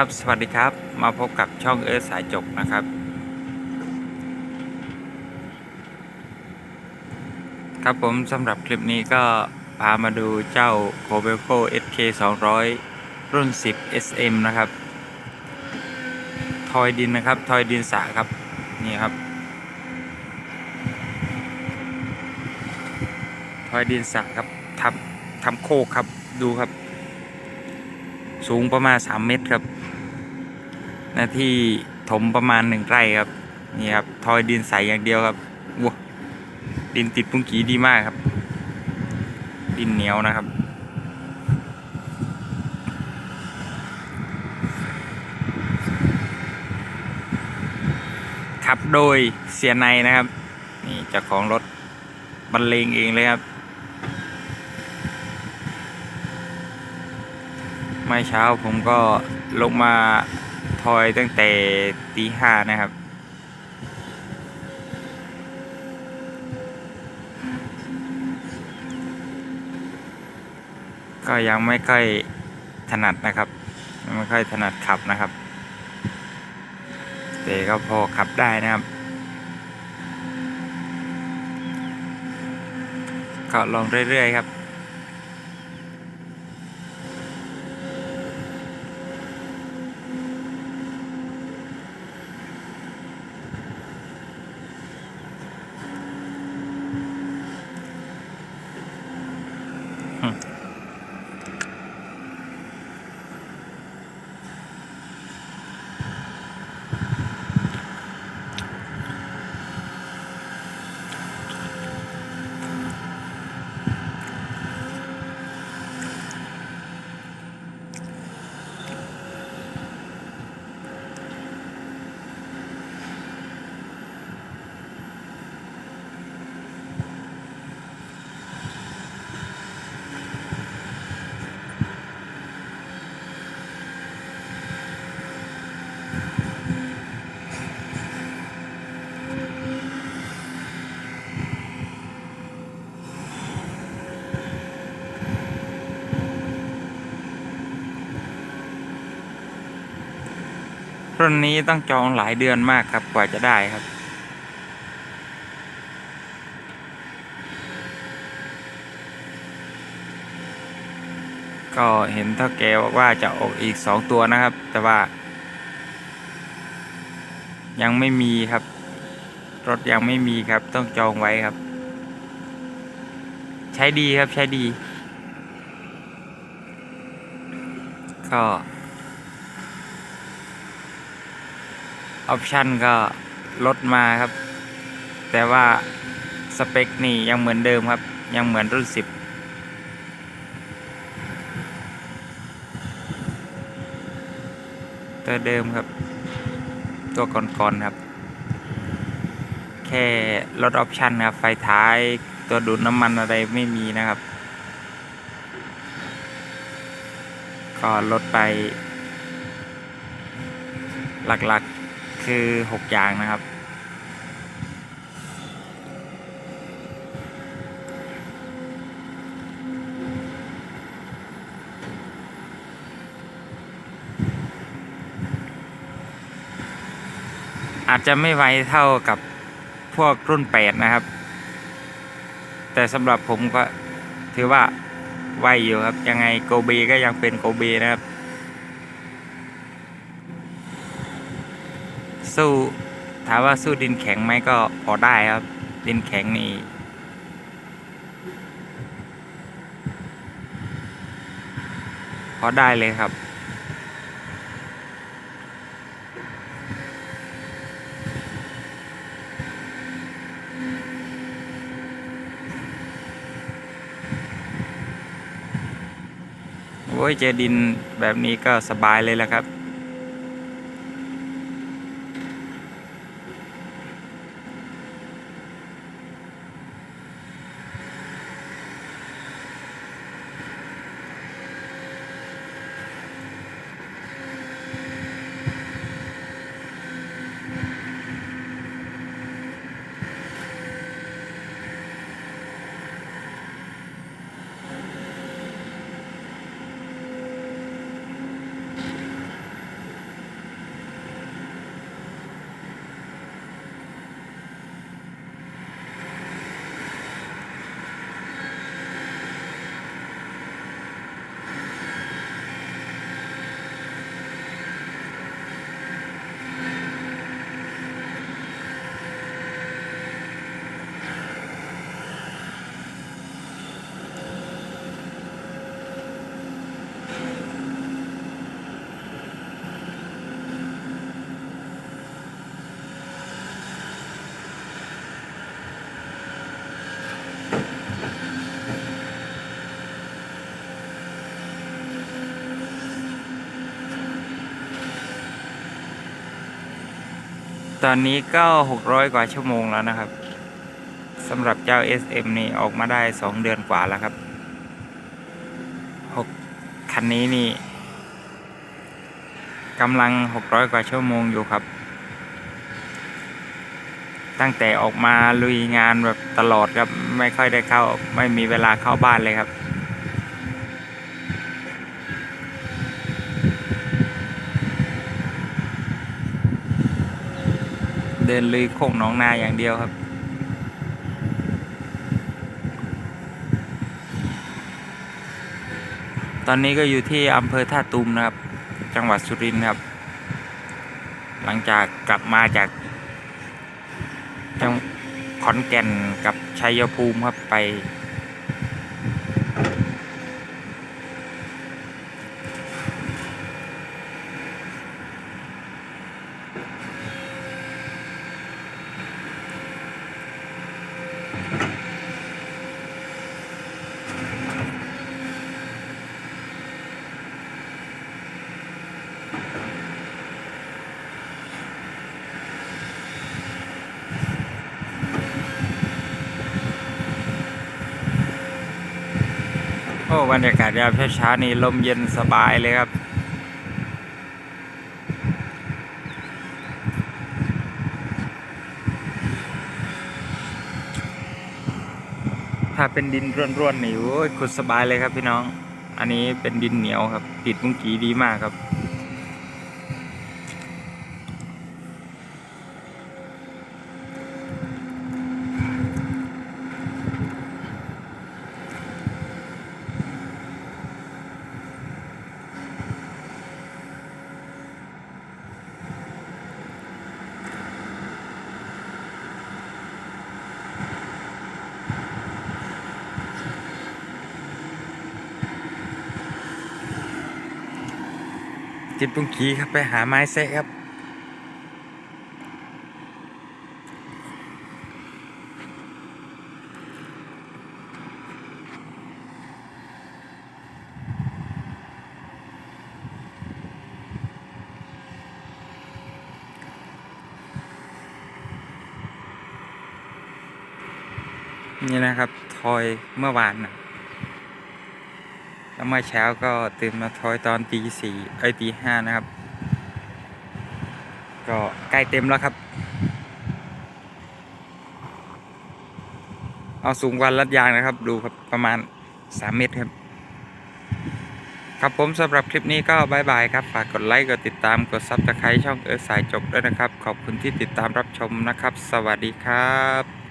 ครับสวัสดีครับมาพบกับช่องเอิร์ธสายจกนะครับ ครับผมสำหรับคลิปนี้ก็พามาดูเจ้า c o b e c o SK 200 รุ่น 10 SM นะครับ ทอยดินนะครับ ทอยดินสาครับ นี่ครับ ทอยดินสาครับทำทำโคกครับดูครับ สูงประมาณ 3 เมตรครับ หน้าที่ถมประมาณ 1 ไร่ครับ นี่ครับ ทอยดินใสอย่างเดียวครับว้าดินติดปุ้งกีดีมากครับ ดินเหนียวนะครับ ขับโดยเสียในนะครับ นี่เจ้าของรถบรรเลงเองเลยครับ เมื่อเช้าผมก็ลงมาทอยตั้งแต่ตีห้านะครับ ก็ยังไม่ค่อยถนัดนะครับ ไม่ค่อยถนัดขับนะครับ แต่ก็พอขับได้นะครับ ก็ลองเรื่อยๆครับ รุ่นนี้ต้องจองหลายเดือนมากครับกว่าจะได้ครับ ก็เห็นเท่าแกบอกว่าจะออกอีกสองตัวนะครับ แต่ว่า ยังไม่มีครับ รถยังไม่มีครับ ต้องจองไว้ครับ ใช้ดีครับใช้ดี ก็ ออปชันก็ลดมาครับ แต่ว่าสเปคนี่ยังเหมือนเดิมครับ ยังเหมือนรุ่นสิบตัวเดิมครับ ตัวก่อนๆครับ แค่ลดออปชันครับไฟท้ายตัวดูดน้ำมันอะไรไม่มีนะครับ ก็ลดไป หลักๆ คือ6อย่างนะครับ อาจจะไม่ไวเท่ากับพวกรุ่น8นะครับ แต่สำหรับผมก็ถือว่าไวอยู่ครับ ยังไงโกเบก็ยังเป็นโกเบนะครับ สู้ถามว่าสู้ดินแข็งไหมก็พอได้ครับ ดินแข็งนี่พอได้เลยครับ โอ้ยเจอดินแบบนี้ก็สบายเลยแหละครับ ตอนนี้ก็ 600 กว่าชั่วโมงแล้วนะครับสำหรับเจ้า SM นี่ออกมาได้ 2 เดือนกว่าแล้วครับ 6 คันนี้นี่กำลัง 600 กว่าชั่วโมงอยู่ครับ ตั้งแต่ออกมาลุยงานแบบตลอดครับ ไม่ค่อยได้เข้า ไม่มีเวลาเข้าบ้านเลยครับ ดินลุยโค้งหนองนาอย่างเดียวครับ ตอนนี้ก็อยู่ที่อำเภอท่าตูมนะครับ จังหวัดสุรินทร์ครับ หลังจากกลับมาจากจังขอนแก่นกับชัยภูมิครับไป บรรยากาศยามเช้าๆนี่ลมเย็นสบายเลยครับ ถ้าเป็นดินร่วนๆนี่โอ้ยขุดสบายเลยครับพี่น้อง อันนี้เป็นดินเหนียวครับติดมุ้งกีดีมากครับ ติดมุ้งกีครับไปหาไม้เซะครับ นี่นะครับทอยเมื่อวานนะ เมื่อเช้าก็ตื่นมาทอยตอนตีสี่ไอตีห้านะครับ ก็ใกล้เต็มแล้วครับ เอาสูงวันลัดยางนะครับ ดูครับประมาณ3เมตรครับ ครับผมสำหรับคลิปนี้ก็บายบายครับ ฝากกดไลค์ กดติดตาม กดซับสไครต์ช่องเออสายจบด้วยนะครับ ขอบคุณที่ติดตามรับชมนะครับ สวัสดีครับ